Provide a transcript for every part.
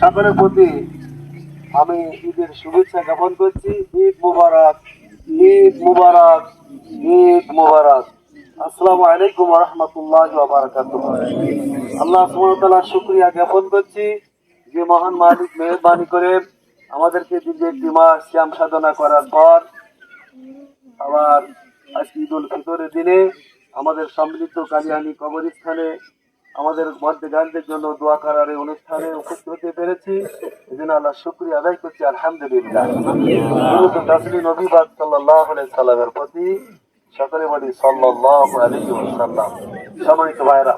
সকলের প্রতি আমি ঈদের শুভেচ্ছা জ্ঞাপন করছি। ঈদ মুবারক ঈদ মুবারক ঈদ মুবারক। আসসালামু আলাইকুম রহমতুল্লাহ আল্লাহ সুবহানাহু শুক্রিয়া জ্ঞাপন করছি যে মহান মালিক মেহরবানি করে আমাদেরকে দীর্ঘ একটি মাস শ্যাম সাধনা করার পর আবার আজকে ঈদ উল ফিতরের দিনে আমাদের সম্মিলিত কালিয়ানি কবরস্থানে আমাদের মধ্যে গানদের জন্য দোয়া করার এই অনুষ্ঠানে উপস্থিত হতে পেরেছি। এই জন্য আল্লাহ শুক্রিয়া আদায় করছি, আলহামদুলিল্লাহ। তাসলি নবীবাদ সাল্লাহ সাল্লামের প্রতি। সকলে বলি সাল্লাহ আলী সাল্লাম সম্মানিত ভাইরা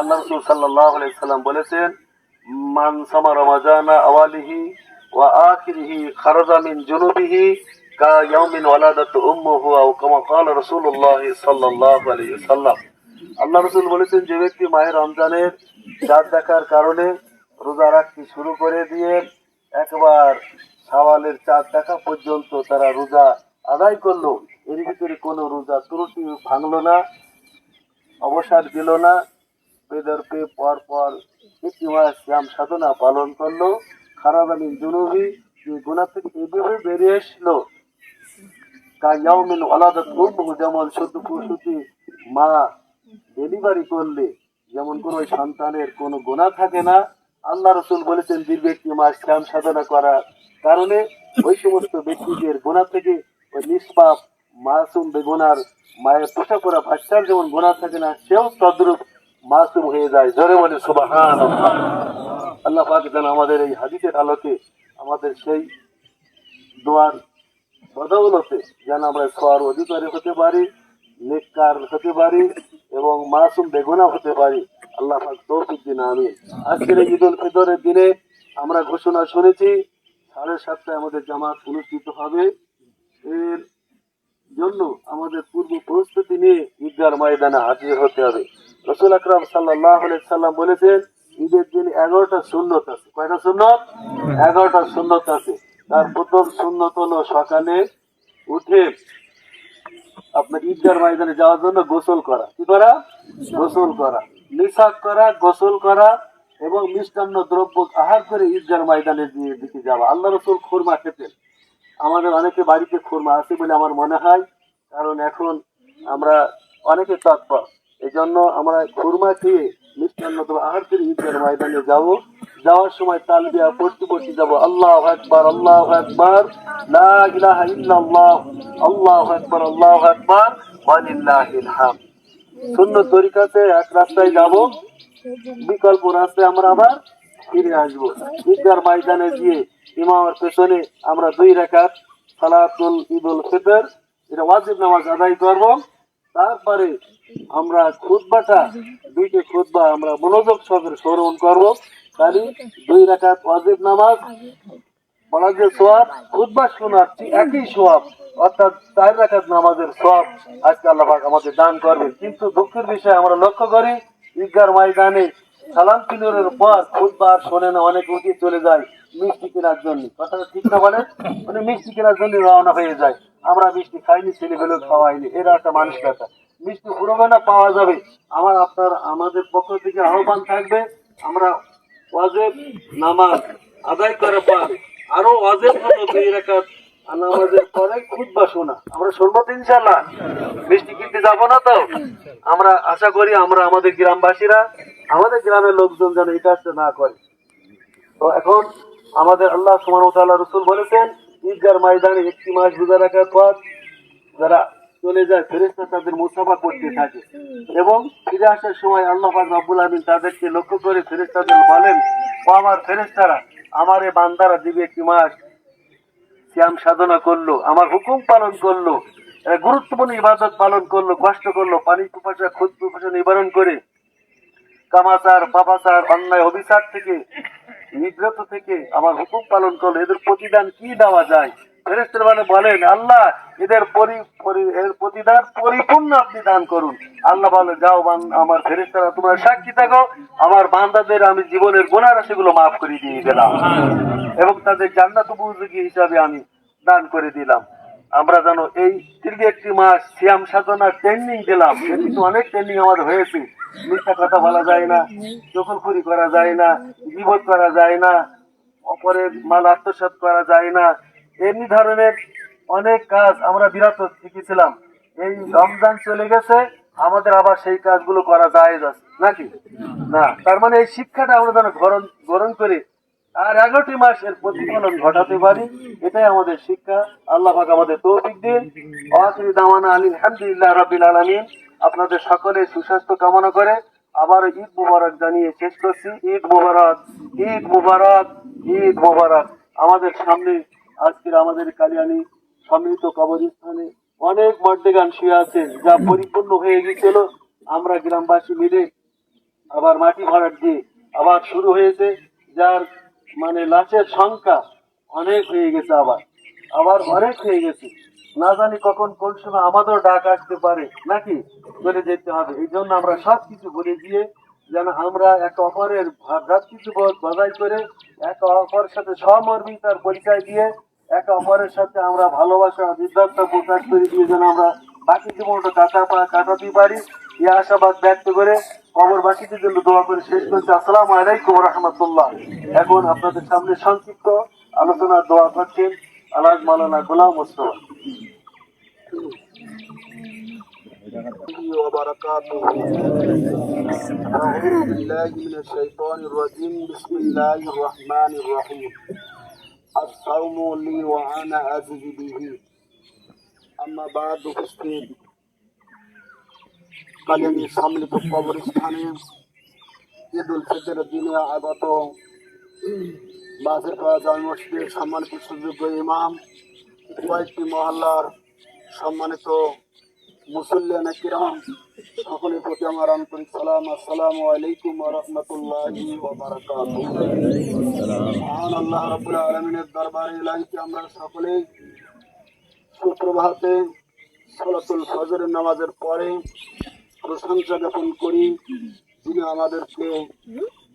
আল্লাহ রসুল সাল্লাহ সাল্লাম বলেছেন, মান সামা রমাজানা আওয়ালিহি ওয়া আখিরিহি খারাজা জুনুবিহি কা ইয়াউমিন ওয়ালাদাত উম্মুহু আও কামা ক্বালা রাসূলুল্লাহ সাল্লাল্লাহু আলাইহি ওয়াসাল্লাম। আল্লাহ রসুল বলেছেন, যে ব্যক্তি মায়ের রমজানের চাঁদ দেখার কারণে রোজা রাখতে শুরু করে দিয়ে একবার সাওয়ালের চাঁদ দেখা পর্যন্ত তারা রোজা আদায় করল। এর ভিতরে কোনো রোজা ত্রুটি ভাঙলো না, অবসাদ দিল না বেদর পে পর পর শ্যাম সাধনা পালন করল। খারাপ আলী জুনুবি, যে গুণা থেকে এইভাবে বেরিয়ে এসলো কায়াউমিন উম্মুহু, যেমন শুধু প্রসূতি মা ডেলিভারি করলে যেমন কোনো সন্তানের কোনো গোনা থাকে না, আল্লাহ রসুল বলেছেন, দীর্ঘ একটি মাস শ্যাম সাধনা করার কারণে ওই সমস্ত ব্যক্তিদের গোনা থেকে ওই নিষ্পাপ, মাসুম বেগুনার মায়ের পোষা করা বাচ্চার যেমন গোনা থাকে না, সেও তদ্রুপ মাসুম হয়ে যায়। জোরে বলে সুবাহান আল্লাহ পাক যেন আমাদের এই হাদিসের আলোকে আমাদের সেই দোয়ার বদৌলতে যেন আমরা সর অধিকারী হতে পারি, নেককার হতে পারি এবং মাসুম বেগুনা হতে পারি। আল্লাহ তৌফিক দিন আমি আজকের ঈদ উল ফিতরের দিনে আমরা ঘোষণা শুনেছি, সাড়ে সাতটায় আমাদের জামাত অনুষ্ঠিত হবে। এর জন্য আমাদের পূর্ব প্রস্তুতি নিয়ে ঈদগার ময়দানে হাজির হতে হবে। রসুল আকরাম সাল্লাহ সাল্লাম বলেছেন, ঈদের দিন এগারোটা সুন্নত আছে। কয়টা সুন্নত? এগারোটা সুন্নত আছে। তার প্রথম সুন্নত হলো সকালে উঠে আপনার ঈদগার ময়দানে যাওয়ার জন্য গোসল করা। কি করা? গোসল করা। নিশাক করা, গোসল করা এবং মিষ্টান্ন দ্রব্য আহার করে ঈদগার ময়দানে দিয়ে দিকে যাওয়া। আল্লাহ রসুল খুরমা খেতেন। আমাদের অনেকে বাড়িতে খুরমা আছে বলে আমার মনে হয়। কারণ এখন আমরা অনেকে তৎপর। এই জন্য আমরা খুরমা খেয়ে মিষ্টান্ন দ্রব্য আহার করে ঈদগার ময়দানে যাব। যাওয়ার সময় তালবিয়া পড়তে পড়তে যাব। আল্লাহ আকবার আল্লাহ আকবার, লা ইলাহা ইল্লাল্লাহ, আল্লাহু আকবার আল্লাহু আকবার, ওয়ালিল্লাহিল হামদ। সুন্নত তরিকাতে এক রাস্তায় যাব, বিকল্প রাস্তায় আমরা আবার ফিরে আসব। ঈদগার ময়দানে গিয়ে ইমামের পেছনে আমরা দুই রেখাত সালাতুল ঈদুল ফিতর, এটা ওয়াজিব নামাজ আদায় করব। তারপরে আমরা খুতবাটা, দুইটি খুতবা আমরা মনোযোগ সহকারে স্মরণ করব। তাহলে দুই রেখাত ওয়াজিব নামাজ যে সোয়াব খুতবা শোনার একই সোয়াব অর্থাৎ চার রাখাত নামাজের সব আজকে আল্লাহ আমাদের দান করবে কিন্তু দুঃখের বিষয় আমরা লক্ষ্য করি, ঈদগার ময়দানে সালাম কিলোরের পর খুদবার শোনে না, অনেক উঠে চলে যায় মিষ্টি কেনার জন্য। কথাটা ঠিক না বলে মানে মিষ্টি কেনার জন্য রওনা হয়ে যায়। আমরা মিষ্টি খাইনি, ছেলেগুলো খাওয়াইনি। এরা একটা মানুষ কথা মিষ্টি পুরোবে পাওয়া যাবে। আমার আপনার, আমাদের পক্ষ থেকে আহ্বান থাকবে, আমরা ওয়াজেব নামাজ আদায় করার পর আরও ওয়াজেব হলো দুই আর নামাজের পরে খুতবা শোনা। আমরা শুনব ইনশাল্লাহ মিষ্টি কিনতে যাব না তো? আমরা আশা করি আমরা আমাদের গ্রামবাসীরা, আমাদের গ্রামের লোকজন যেন এই কাজটা না করে। তো এখন আমাদের আল্লাহ সুমান রসুল বলেছেন ঈদগার ময়দানে একটি মাস রোজা রাখার পর যারা চলে যায় ফেরেস্তা তাদের মুসাফা করতে থাকে এবং ফিরে আসার সময় আল্লাহ পাক রব্বুল আমিন তাদেরকে লক্ষ্য করে ফেরেস্তাদের বলেন, ও আমার ফেরেস্তারা আমার এ বান্দারা দিবে একটি মাস শ্যাম সাধনা করল, আমার হুকুম পালন করল গুরুত্বপূর্ণ ইবাদত পালন করল, কষ্ট করল পানি পিপাসা পিপাসা নিবারণ করে কামাচার, পাপাচার, অন্যায় অভিশাপ থেকে নিগ্রত থেকে আমার হুকুম পালন করল এদের প্রতিদান কি দেওয়া যায়? ফেরেস্তের মানে বলেন আল্লাহ এদের পরি পরি- এর প্রতিদান পরিপূর্ণ আপনি দান করুন। আল্লাহ বলে যাও বান- আমার ফেরেস্তারা তোমরা সাক্ষী থাকো আমার বান্দাদের আমি জীবনের গোনার সেগুলো মাফ করে দিয়ে দিলাম। এবং তাদের জান্নাত উপযোগী হিসাবে আমি দান করে দিলাম। আমরা যেন এই দীর্ঘ একটি মাস শ্যাম সাধনা ট্রেনিং দিলাম। এটি তো অনেক ট্রেনিং আমাদের হয়েছে। মিথ্যা কথা বলা যায় না, চকলখুরি করা যায় না, বিপদ করা যায় না, অপরের মাল আত্মসাৎ করা যায় না। এমনি ধরনের অনেক কাজ আমরা বিরত শিখেছিলাম এই রমজান চলে গেছে, আমাদের আবার সেই কাজগুলো করা যায় নাকি? না, তার মানে এই শিক্ষাটা আমরা যেন গ্রহণ গ্রহণ করে। আর এগারোটি মাস এর প্রতিফলন ঘটাতে পারি, এটাই আমাদের শিক্ষা। আল্লাহ আমাদের তৌফিক দিন। ওয়াখির দাওয়ানা আলহামদুলিল্লাহ রাব্বিল আলামিন। আপনাদের সকলে সুস্বাস্থ্য কামনা করে আবার ঈদ মুবারক জানিয়ে শেষ করছি। ঈদ মুবারক ঈদ মুবারক ঈদ মুবারক। আমাদের সামনে আজকের আমাদের কালিয়ানি সম্মিলিত কবরস্থানে অনেক মর্দে গান শুয়ে আছে, যা পরিপূর্ণ হয়ে গিয়েছিল। আমরা গ্রামবাসী মিলে আবার মাটি ভরাট দিয়ে আবার শুরু হয়েছে। যার মানে লাশের সংখ্যা অনেক হয়ে গেছে আবার। আবার অনেক হয়ে গেছে। না জানি কখন কোন সময় আমাদেরও ডাক আসতে পারে, নাকি? চলে যেতে হবে। এই জন্য আমরা সব কিছু ভুলে গিয়ে যেন আমরা এক অপরের ভ্রাতৃত্ব বোধ বজায় করে এক অপরের সাথে সমর্মিতার পরিচয় দিয়ে এক অপরের সাথে আমরা ভালোবাসা বিদ্যার্থ প্রকাশ করে দিয়ে যেন আমরা বাকি জীবনটা কাটা কাটাতে পারি। এই আশাবাদ ব্যক্ত করে কবরবাসীদের জন্য দোয়া করে শেষ করছি আসসালামু আলাইকুম রহমতুল্লাহ এখন আপনাদের সামনে সংক্ষিপ্ত আলোচনা দোয়া করছেন আলাজ মালানা গোলাম মোস্তফা وبركاته أعوذ بالله من الشيطان الرجيم بسم الله الرحمن الرحيم الصوم لي وأنا أجزي به أما بعد উপস্থিত কালিয়ানি সম্মিলিত কবরস্থানে ঈদ উল ফিতরের দিনে আগত বাসের পাড়া জামি মসজিদের সম্মানিত সুযোগ্য ইমাম, কয়েকটি মহল্লার সম্মানিত মুসল্লিয়ান কিরাম সকলের প্রতি আমার আন্তরিক সালাম, আসসালামু আলাইকুম রাহমাতুল্লাহি মহান আল্লাহ রাব্বুল আলামিনের দরবারে ইলাহিতে আমরা সকলেই সুপ্রভাতে সালাতুল ফজরের নামাজের পরে প্রশংসা জ্ঞাপন করি। যিনি আমাদেরকে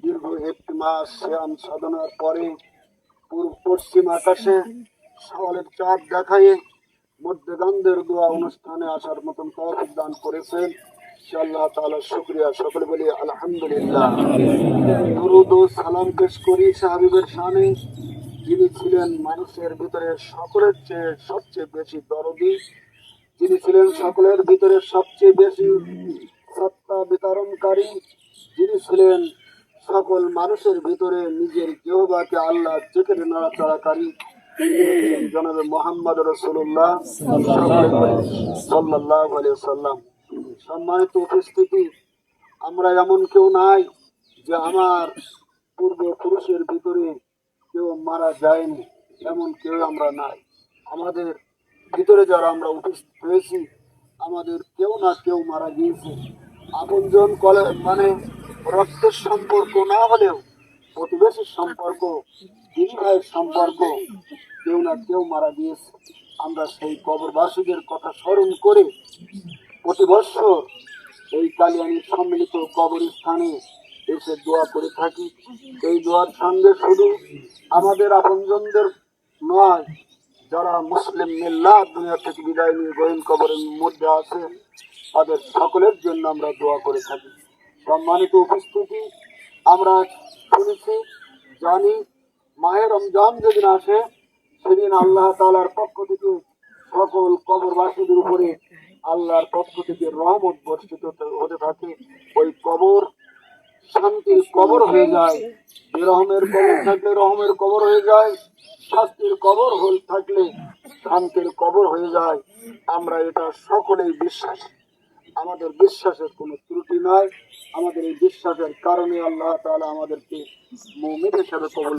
দীর্ঘ একটি মাস শ্যাম সাধনার পরে পূর্ব পশ্চিম আকাশে সওয়ালের চাঁদ দেখায় মধ্যগান্ধের দোয়া অনুষ্ঠানে আসার মতন তৌফিক দান করেছেন। সালাম করি যিনি ছিলেন মানুষের ভিতরে সকলের চেয়ে সবচেয়ে বেশি দরদি। যিনি ছিলেন সকলের ভিতরে সবচেয়ে বেশি সত্তা বিতরণকারী, যিনি ছিলেন সকল মানুষের ভিতরে নিজের দেহবাকে আল্লাহ যেখানে নাড়াচাড়াকারী জনাবে মোহাম্মদ রসুল্লাহ সাল্লাহ সাল্লাম সম্মানিত উপস্থিতি, আমরা এমন কেউ নাই যে আমার পূর্বপুরুষের ভিতরে কেউ মারা যায়নি, এমন কেউ আমরা নাই। আমাদের ভিতরে যারা আমরা উপস্থিত হয়েছি, আমাদের কেউ না কেউ মারা গিয়েছে। আপনজন কলে মানে রক্তের সম্পর্ক না হলেও প্রতিবেশীর সম্পর্ক দিন ভাইয়ের সম্পর্ক কেউ না কেউ মারা গিয়েছে। আমরা সেই কবরবাসীদের কথা স্মরণ করে প্রতি বছর এই কালিয়ানির সম্মিলিত কবরস্থানে এসে দোয়া করে থাকি। এই দোয়ার সঙ্গে শুধু আমাদের আপনজনদের নয় যারা মুসলিম মিল্লা দুনিয়া থেকে বিদায় নিয়ে গহীন কবরের মধ্যে আছে, তাদের সকলের জন্য আমরা দোয়া করে থাকি। সম্মানিত উপস্থিতি, আমরা শুনেছি, জানি মাহের রমজান যেদিন আসে, সেদিন আল্লাহ তালার পক্ষ থেকে সকল কবরবাসীদের উপরে আল্লাহর পক্ষ থেকে রহমত বর্ষিত হতে থাকে। ওই কবর শান্তির কবর হয়ে যায়। রহমের কবর থাকলে রহমের কবর হয়ে যায়, শাস্তির কবর হল থাকলে শান্তির কবর হয়ে যায়। আমরা এটা সকলেই বিশ্বাস। আমাদের বিশ্বাসের কোনো ত্রুটি নাই আমাদের এই বিশ্বাসের কারণে আল্লাহ তালা আমাদেরকে মুমিন হিসাবে কবল